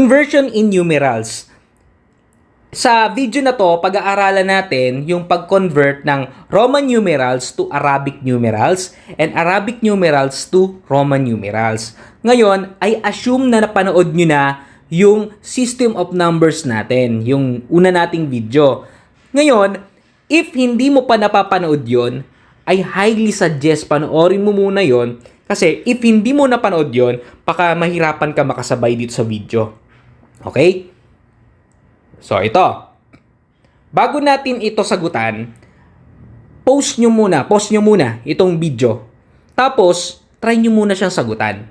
Conversion in numerals. Sa video na to, pag-aaralan natin yung pag-convert ng Roman numerals to Arabic numerals and Arabic numerals to Roman numerals. Ngayon, ay assume na napanood nyo na yung system of numbers natin, yung una nating video. Ngayon, if hindi mo pa napapanood yon, ay highly suggest panoorin mo muna yon kasi if hindi mo napanood yon, baka mahirapan ka makasabay dito sa video. Okay? So, ito. Bago natin ito sagutan, post nyo muna, post nyo muna itong video. Tapos, try nyo muna siyang sagutan.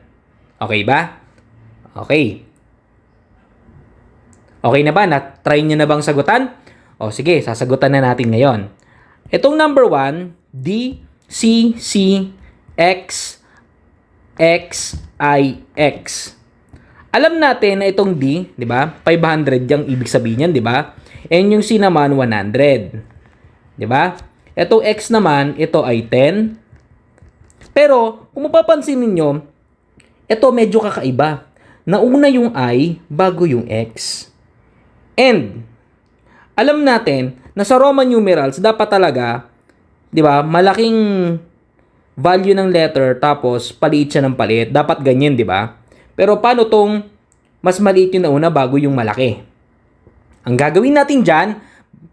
Okay ba? Okay. Okay na ba? Na-try nyo na bang sagutan? O sige, sasagutan na natin ngayon. Itong number 1, D, C, C, X, X, I, X. Alam natin na itong D, 'di ba? 500 yung ibig sabihin niyan, 'di ba? And yung C naman 100. 'Di ba? Itong X naman, ito ay 10. Pero kung mapapansin niyo, ito medyo kakaiba. Nauna yung I bago yung X. And alam natin na sa Roman numerals dapat talaga 'di ba? Malaking value ng letter tapos paliit siya ng paliit. Dapat ganyan, 'di ba? Pero paano tong mas maliit yung nauna bago yung malaki? Ang gagawin natin dyan,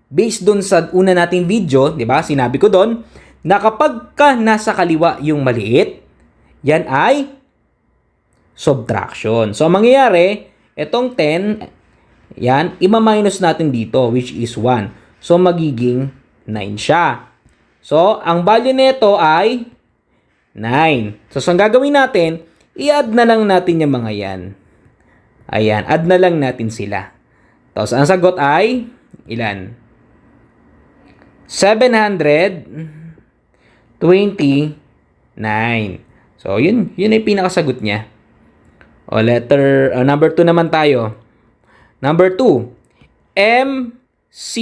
based doon sa una nating video, di ba? Sinabi ko doon, na kapag ka nasa kaliwa yung maliit, yan ay subtraction. So, ang mangyayari, itong 10, yan, ima-minus natin dito, which is 1. So, magiging 9 siya. So, ang value nito ay 9. So, so ang gagawin natin, i-add na lang natin yung mga yan. Ayan, add na lang natin sila. Tapos, ang sagot ay, ilan? 729. So, yun, yun ay pinakasagot niya. O, letter, uh, number 2 naman tayo. Number 2, M, C,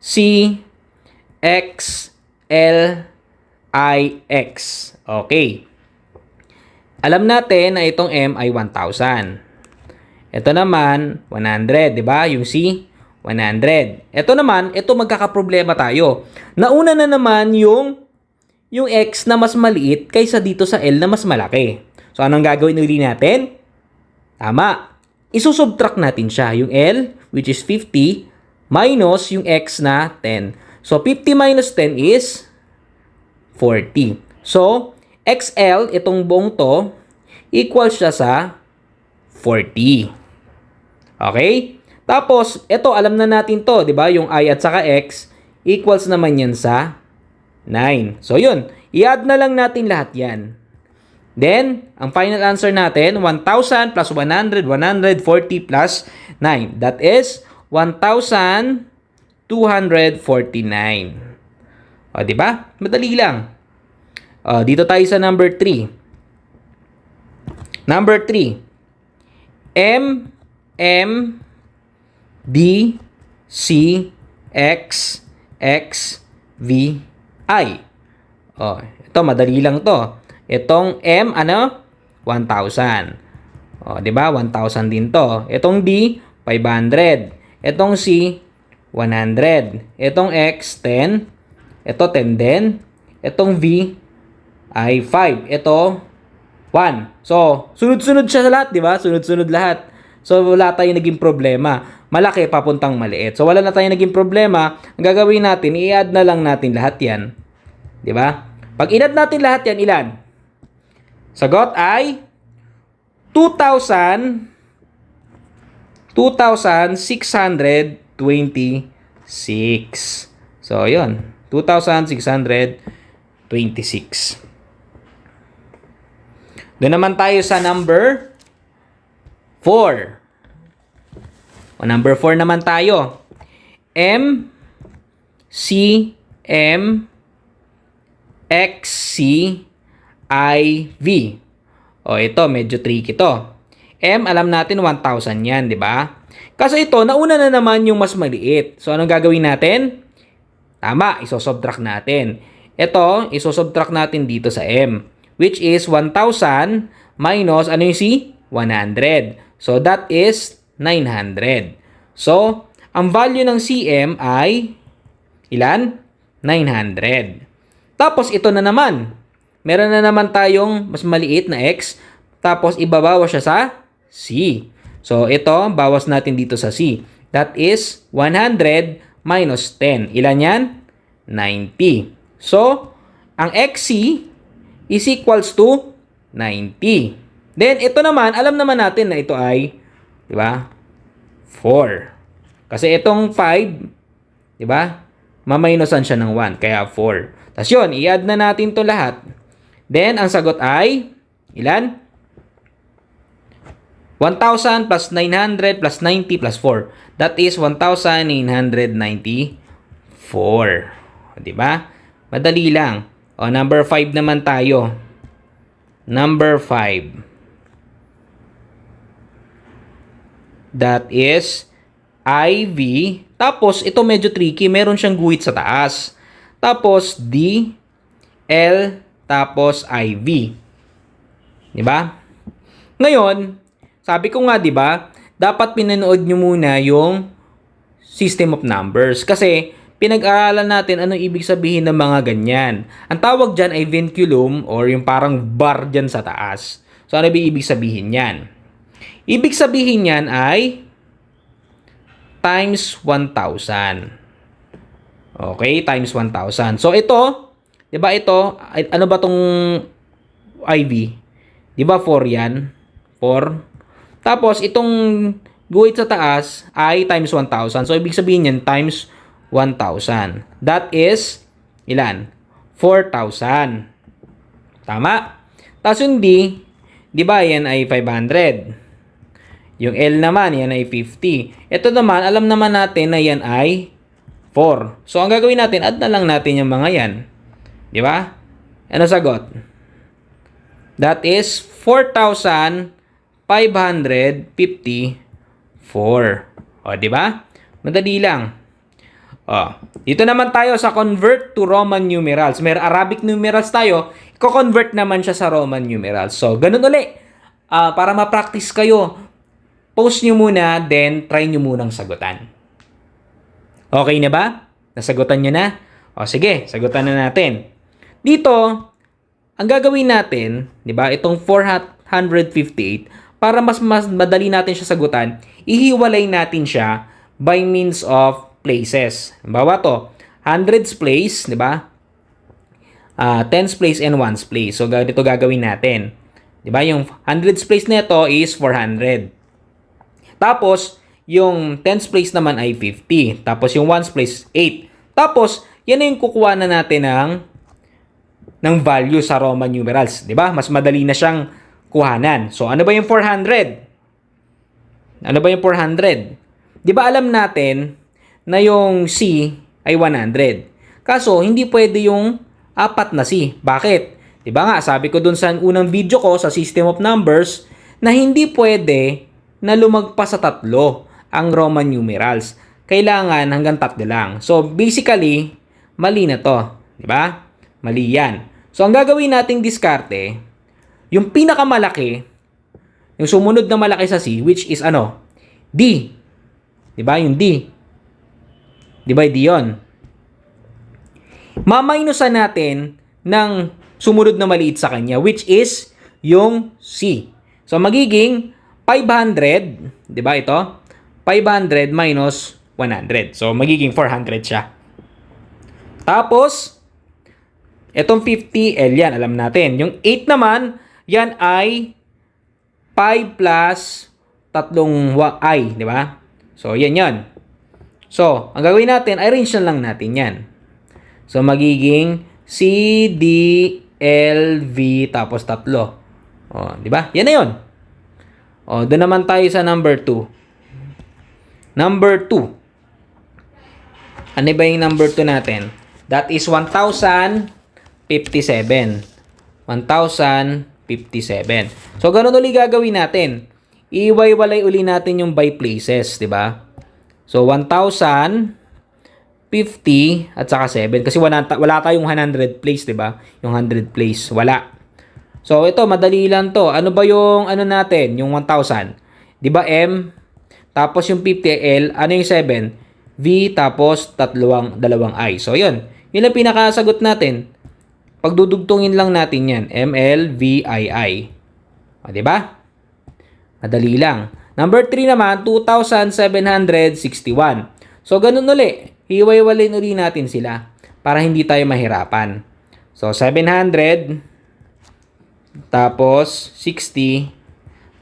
C, X, L, I, X. Okay. Alam natin na itong M ay 1,000. Ito naman, 100, di ba? Yung C, 100. Ito naman, ito magkakaproblema tayo. Nauna na naman yung yung X na mas maliit kaysa dito sa L na mas malaki. So, anong gagawin uli natin? Tama. Isusubtract natin siya. Yung L, which is 50, minus yung X na 10. So, 50 minus 10 is 40. So, XL, itong buong to, equals siya sa 40. Okay? Tapos, ito, alam na natin to, di ba? Yung I at saka X, equals naman yan sa 9. So, yun. I-add na lang natin lahat yan. Then, ang final answer natin, 1,000 plus 100, 140 plus 9. That is 1,249. O, di ba? Madali lang. Uh, dito tayo sa number 3. Number 3. M, M, D, C, X, X, V, I. Oh, ito madali lang to. Itong M ano? 1,000. Oh, 'di ba? 1,000 din to. Itong D 500. Itong C 100. Itong X 10. Ito 10 din. Itong V ay 5. Ito, 1. So, sunod-sunod siya sa lahat, di ba? Sunod-sunod lahat. So, wala tayong naging problema. Malaki papuntang maliit. So, wala na tayong naging problema. Ang gagawin natin, i-add na lang natin lahat yan. Di ba? Pag in-add natin lahat yan, ilan? Sagot ay 2,000 2,626. So, yun. 2,626. Doon naman tayo sa number 4. O number 4 naman tayo. M C M X C I V. O ito, medyo tricky to. M, alam natin 1,000 yan, di ba? Kasi ito, nauna na naman yung mas maliit. So, anong gagawin natin? Tama, isosobtract natin. Ito, isosobtract natin dito sa M which is 1,000 minus, ano yung C? 100. So, that is 900. So, ang value ng CM ay ilan? 900. Tapos ito na naman. Meron na naman tayong mas maliit na x. Tapos ibabawas siya sa C. So ito, bawas natin dito sa C. That is 100 minus 10. Ilan yan? 90. So, ang XC is equals to 90. Then, ito naman, alam naman natin na ito ay, di ba, 4. Kasi itong 5, di ba, maminusan siya ng 1, kaya 4. Tapos yun, i-add na natin to lahat. Then, ang sagot ay, ilan? 1,000 plus 900 plus 90 plus 4. That is 1,994. O, di ba? Madali lang. O, number 5 naman tayo. Number 5. That is IV. Tapos, ito medyo tricky. Meron siyang guhit sa taas. Tapos, D, L, tapos IV. Di ba? Ngayon, sabi ko nga 'di ba, dapat pinanood nyo muna yung system of numbers kasi pinag-aralan natin anong ibig sabihin ng mga ganyan. Ang tawag diyan ay vinculum or yung parang bar diyan sa taas. So ano ba ibig sabihin niyan? Ibig sabihin niyan ay times 1,000. Okay, times 1,000. So ito, 'di ba ito, ano ba tong IV? 'Di ba 4 yan? 4 tapos, itong guhit sa taas ay times 1,000. So, ibig sabihin yan, times 1,000. That is, ilan? 4,000. Tama? Tapos yung D, di ba, yan ay 500. Yung L naman, yan ay 50. Ito naman, alam naman natin na yan ay 4. So, ang gagawin natin, add na lang natin yung mga yan. Di ba? Ano sagot? That is 4,554. O, di ba? Madali lang. O, dito naman tayo sa convert to Roman numerals. May Arabic numerals tayo, i-convert naman siya sa Roman numerals. So, ganun uli. Ah, para ma-practice kayo, post nyo muna, then try nyo munang sagutan. Okay na ba? Nasagutan nyo na? O sige, sagutan na natin. Dito, ang gagawin natin, 'di ba? Itong 458 para mas mas madali natin siya sagutan, ihiwalay natin siya by means of places. Halimbawa to, hundreds place, 'di ba? Ah, tens place and ones place. So ganito gagawin natin. 'Di ba? Yung hundreds place nito is 400. Tapos, yung tens place naman ay 50. Tapos, yung ones place, 8. Tapos, yan na yung kukuha na natin ng ng value sa Roman numerals, 'di ba? Mas madali na siyang kuhanan. So ano ba yung 400? Ano ba yung 400? 'Di ba alam natin na yung C ay 100. Kaso hindi pwede yung apat na C. Bakit? 'Di ba nga sabi ko dun sa unang video ko sa system of numbers na hindi pwede na lumagpas sa tatlo ang Roman numerals. Kailangan hanggang tatlo lang. So basically, mali na to, 'di ba? Mali yan. So, ang gagawin nating diskarte, yung pinakamalaki, yung sumunod na malaki sa C, which is ano? D. Di ba? Yung D. Di ba? D yun. Maminusan natin ng sumunod na maliit sa kanya, which is yung C. So, magiging 500, di ba ito? 500 minus 100. So, magiging 400 siya. Tapos, Itong 50, L yan, alam natin. Yung 8 naman, yan ay 5 plus tatlong y, di ba? So, yan yan. So, ang gagawin natin, arrange na lang natin yan. So, magiging C, D, L, V, tapos tatlo. O, di ba? Yan na yun. O, doon naman tayo sa number 2. Number 2. Ano ba yung number 2 natin? That is 1,000 57. 1,057. So, ganun uli gagawin natin. Iwaiwalay uli natin yung by places, di ba? So, 1,050 at saka 7. Kasi wala, wala tayong 100 place, di ba? Yung 100 place, wala. So, ito, madali lang to. Ano ba yung, ano natin, yung 1,000? Di ba M tapos yung 50 L, ano yung 7? V, tapos tatlong, dalawang I. So, yun. Yun ang pinakasagot natin. Pagdudugtungin lang natin yan. ML, V, I, I. O, di ba? Madali lang. Number 3 naman, 2,761. So, ganun uli. Hiwa-hiwalin uli natin sila para hindi tayo mahirapan. So, 700, tapos 60,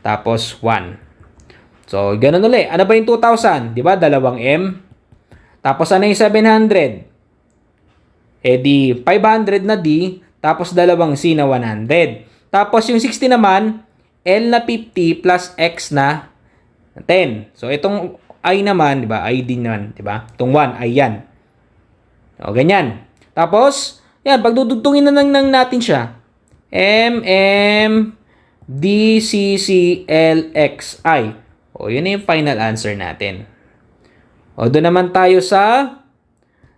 tapos 1. So, ganun uli. Ano ba yung 2,000? Di ba? Dalawang M. Tapos ano yung 700? Eh di 500 na D, tapos dalawang C na 100. Tapos yung 60 naman, L na 50 plus X na 10. So itong I naman, di ba? I din naman, di ba? Itong 1, I yan. O, ganyan. Tapos, yan, pagdudugtungin na lang ng natin siya. M, M, D, C, C, L, X, I. O, yun na yung final answer natin. O, doon naman tayo sa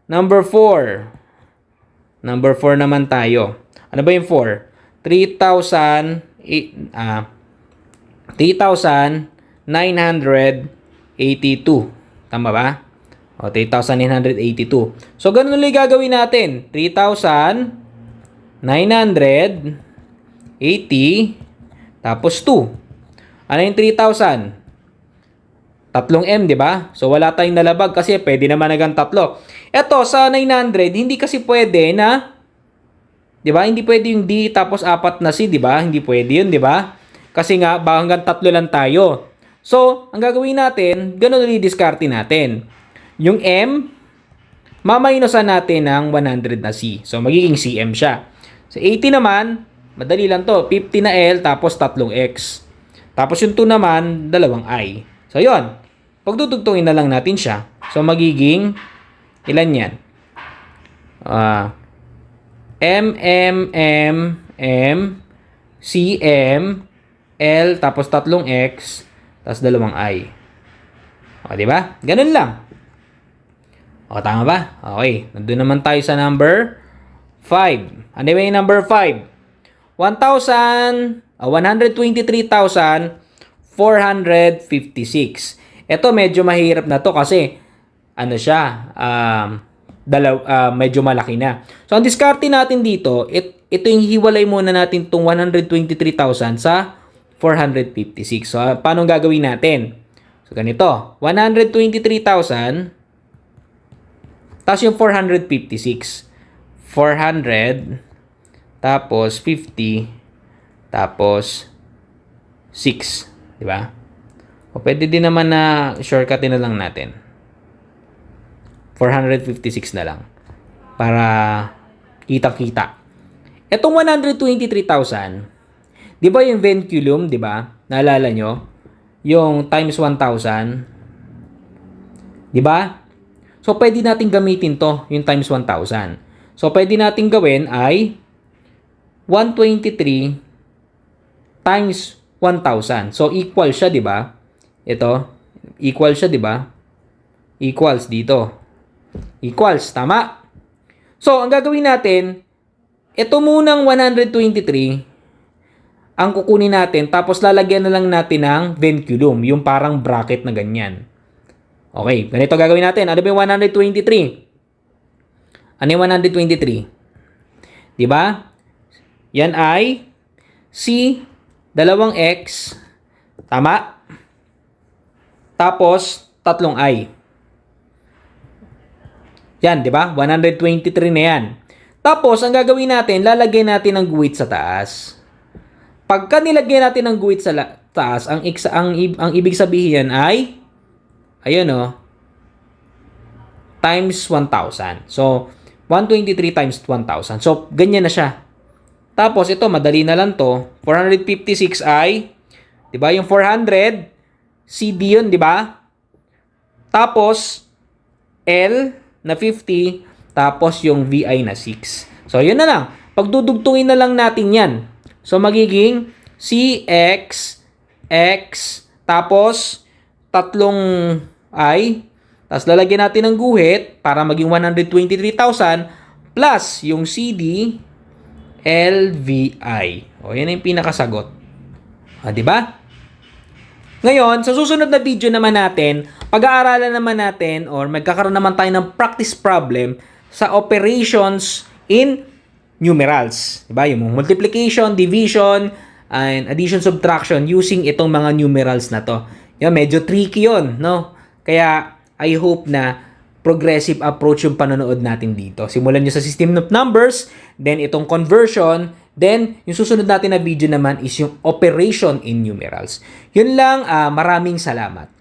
number 4. Number 4 naman tayo. Ano ba yung 4? 3,000 eh, ah 3,982. Tama ba? O, 3,982. So, ganun ulit gagawin natin. 3,980 tapos 2. Ano yung 3,000? Tatlong M, di ba? So, wala tayong nalabag kasi pwede naman nagang tatlo. Ito, sa 900, hindi kasi pwede na, di ba? Hindi pwede yung D tapos apat na C, di ba? Hindi pwede yun, di ba? Kasi nga, hanggang tatlo lang tayo. So, ang gagawin natin, ganun ulit diskarte natin. Yung M, mamainusan natin ng 100 na C. So, magiging CM siya. Sa 80 naman, madali lang to. 50 na L, tapos tatlong X. Tapos yung 2 naman, dalawang I. So, yon Pagdudugtungin na lang natin siya. So, magiging, ilan yan? Ah, M, M, M, M, C, M, L, tapos tatlong X, tapos dalawang I. O, di ba? Ganun lang. O, tama ba? Okay. Nandun naman tayo sa number 5. Ano ba yung number 5? 1,000, ah, 123,456. Ito medyo mahirap na to kasi ano siya, um, dalaw, ah, medyo malaki na. So, ang diskarte natin dito, it, ito yung hiwalay muna natin itong 123,000 sa 456. So, ah, paano gagawin natin? So, ganito. 123,000 tapos yung 456. 400 tapos 50 tapos 6, di ba? O pwede din naman na shortcutin na lang natin. 456 na lang para kita-kita. Etong 123,000, 'di ba yung venculum, 'di ba? Naalala nyo? Yung times 1,000. 'Di ba? So pwede nating gamitin 'to, yung times 1,000. So pwede nating gawin ay 123 times 1,000. So equal siya, 'di ba? Ito, equal siya, 'di ba? Equals dito. Equals, tama? So, ang gagawin natin, ito munang 123, ang kukunin natin, tapos lalagyan na lang natin ng venculum, yung parang bracket na ganyan. Okay, ganito gagawin natin. Ano ba yung 123? Ano yung 123? Di ba? Yan ay C, dalawang X, tama? Tapos, tatlong I. Yan, di ba? 123 na yan. Tapos, ang gagawin natin, lalagay natin ng guhit sa taas. Pagka nilagay natin ng guhit sa taas, ang, iksa, ang, ang ibig sabihin ay, ayun o, times 1,000. So, 123 times 1,000. So, ganyan na siya. Tapos, ito, madali na lang to. 456 ay, di ba, yung 400, CD yun, di ba? Tapos, L na 50, tapos yung VI na 6. So, yun na lang. Pagdudugtungin na lang natin yan. So, magiging CX, X, tapos tatlong I, tapos lalagyan natin ng guhit para maging 123,000 plus yung CD, LVI. O, yan yung pinakasagot. O, di ba? Ngayon, sa susunod na video naman natin, pag-aaralan naman natin or magkakaroon naman tayo ng practice problem sa operations in numerals. Diba? Yung multiplication, division, and addition, subtraction using itong mga numerals na to. Yan, medyo tricky yon no? Kaya, I hope na progressive approach yung panonood natin dito. Simulan nyo sa system of numbers, then itong conversion, then yung susunod natin na video naman is yung operation in numerals. Yun lang, ah, maraming salamat.